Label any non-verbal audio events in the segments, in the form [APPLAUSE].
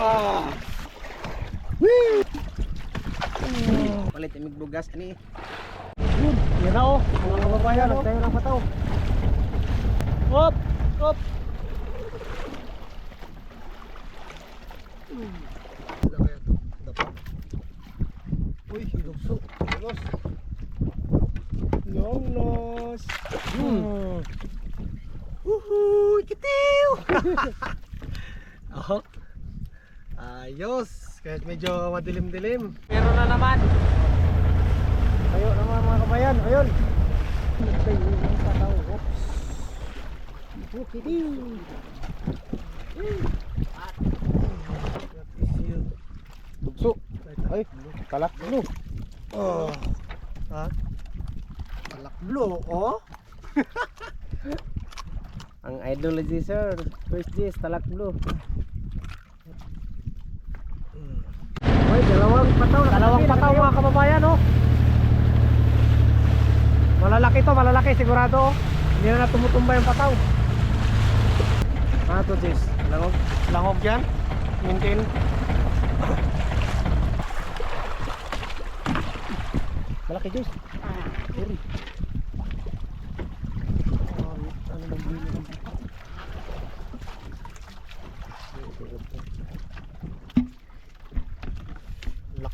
Ah. Woo! Palit imig bugas ani. Yun, yan na oh. Mga kababayan, nagtayo ng pataw. Hop! Hop! Uy, hilugso. Hilugos. Long nose. Hmm. Uhuy, kitiw! [LAUGHS] oh. Ayos. Kahit medyo madilim-dilim. Meron na naman. Tayo naman mga kabayan. Ayun. Nagtayo ng pataw. Oops. Bukidi. Bugso. Ay, kalak blue. Oh. Ha? Palak blue, oh. [LAUGHS] Ang ideology sir, first G's, talak blue. Ay, dalawang pataw. Dalawang pataw mga kababayan, oh. Malalaki to, malalaki sigurado. oh. Hindi na tumutumba yung pataw. Ano to, G's? Langog? Langog yan. Mintin. Malaki, G's. Sorry. Ano bang bilo ng pataw?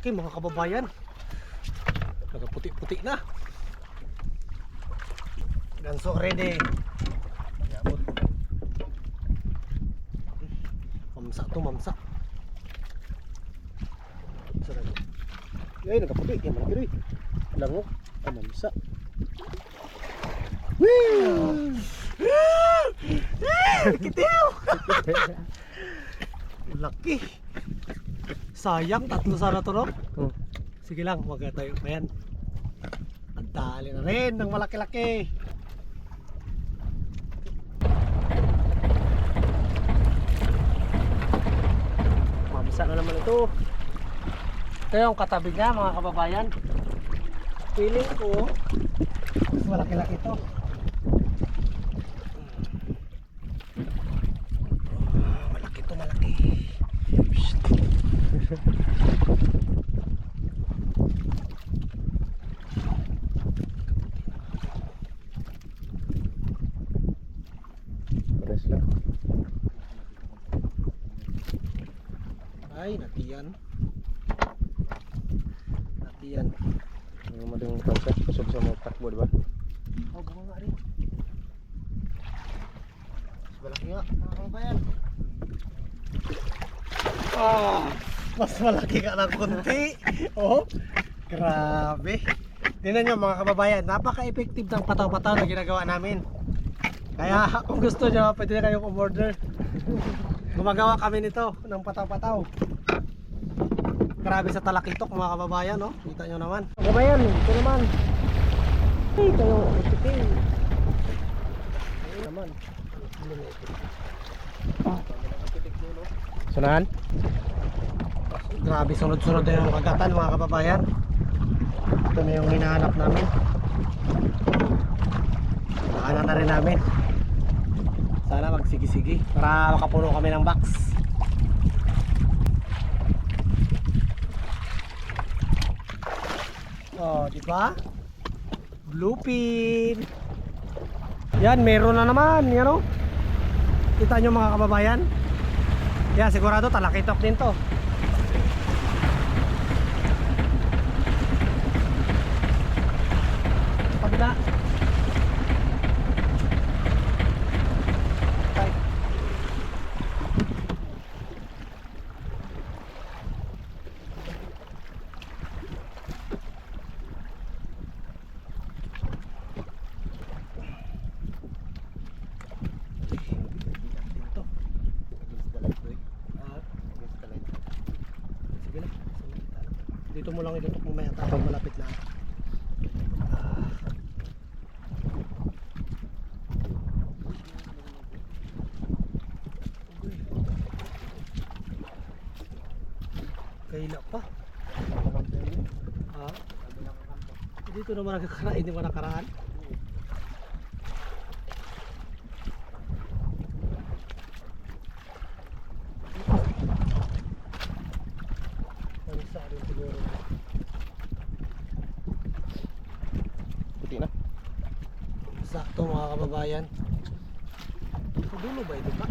Laki mga kababayan. Nagaputi-puti na. Ganso ready. Mamsa to, mamsa. Sarap. Ay, nagkaputi. Yan, malaki rin. Langog. Ah, mamsa. [LAUGHS] Kitiw! [LAUGHS] Laki. Sayang, tatlo sana to, no? Oh. Sige lang, wag na tayo pa yan. Ang dali na rin ng malaki-laki. Mamsa na naman ito. Ito yung katabi niya mga kababayan. Feeling ko, mas malaki-laki to. Ah, malaki to, malaki. Psst. Pares lang. Ay, natiyan. Natiyan. Ang madang pansa, kusog sa mga takbo, di ba? Oh, bunga nga rin. Malaki nga, mga kabayan. Ah, mas malaki ka ng konti. [LAUGHS] Oh, grabe. Tingnan nyo mga kababayan, napaka-effective ng pataw-pataw na ginagawa namin. Kaya kung gusto nyo, pwede na kayong umorder. [LAUGHS] Gumagawa kami nito ng pataw-pataw. Grabe sa talakitok mga kababayan, no? Kita nyo naman. Kababayan, ito naman. Ay, ito yung ito Ayun naman. Sunahan? Grabe, sunod-sunod na yung kagatan mga kababayan. Ito na yung hinahanap namin. Nakahanap na rin namin. Sana magsigi-sigi para makapuno kami ng box. Oh, di ba? Blue. Yan, meron na naman, yan oh. Kita nyo mga kababayan? Yan, sigurado talakitok din to. Kabila. Dito. Ah, Sige na. Dito mo lang itutok mamaya tapos malapit na. Ah. Kaila pa. Ha? Dito naman nagkakaraan, hindi mo nakaraan. Kababayan. Sa dulo ba ito ba?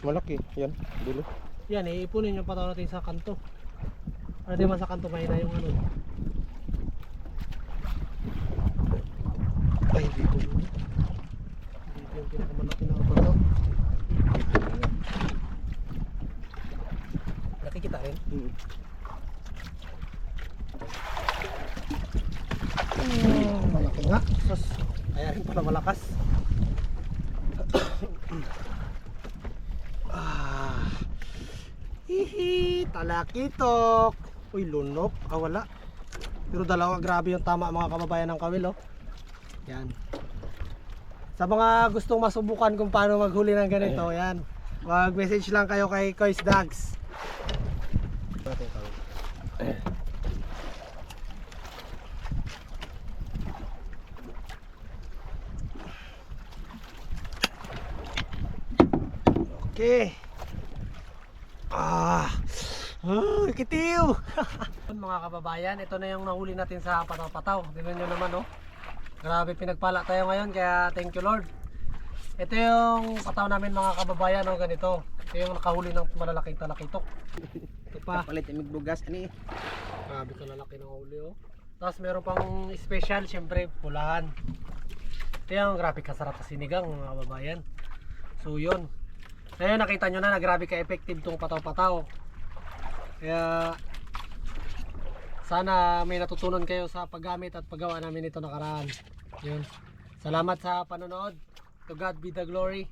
Malaki. Yan. Dulo. Yan, iipunin yung pataw natin sa kanto. Ano di ba sa kanto mahina yung ano? Ay, hindi ko yun. Dito yung pinakamalaki na pataw. Nakikita rin? Mm. Oh, malaki nga. Sus, kaya rin pala malakas. [COUGHS] ah. Hihi, talakitok. Uy, lunok. Ah, wala. Pero dalawa, grabe yung tama mga kababayan ng kawil, oh. Yan. Sa mga gustong masubukan kung paano maghuli ng ganito, yan. Mag-message lang kayo kay Kois Dags. Okay. Ah. Ah, kitiw. [LAUGHS] mga kababayan, ito na yung nahuli natin sa pataw-pataw. Tingnan nyo naman, oh. Grabe pinagpala tayo ngayon, kaya thank you Lord. Ito yung pataw namin mga kababayan, oh, ganito. Ito yung nakahuli ng malalaking talakitok. Ito pa. Kapalit yung bugas. Ani. Grabe ka lalaki ng huli oh. Tapos meron pang special, syempre pulahan. Ito yung grabe kasarap sa sinigang mga kababayan. So yun. Ngayon nakita nyo na na grabe ka effective tong pataw-pataw. Kaya sana may natutunan kayo sa paggamit at paggawa namin ito nakaraan. Yun. Salamat sa panonood. To God be the glory.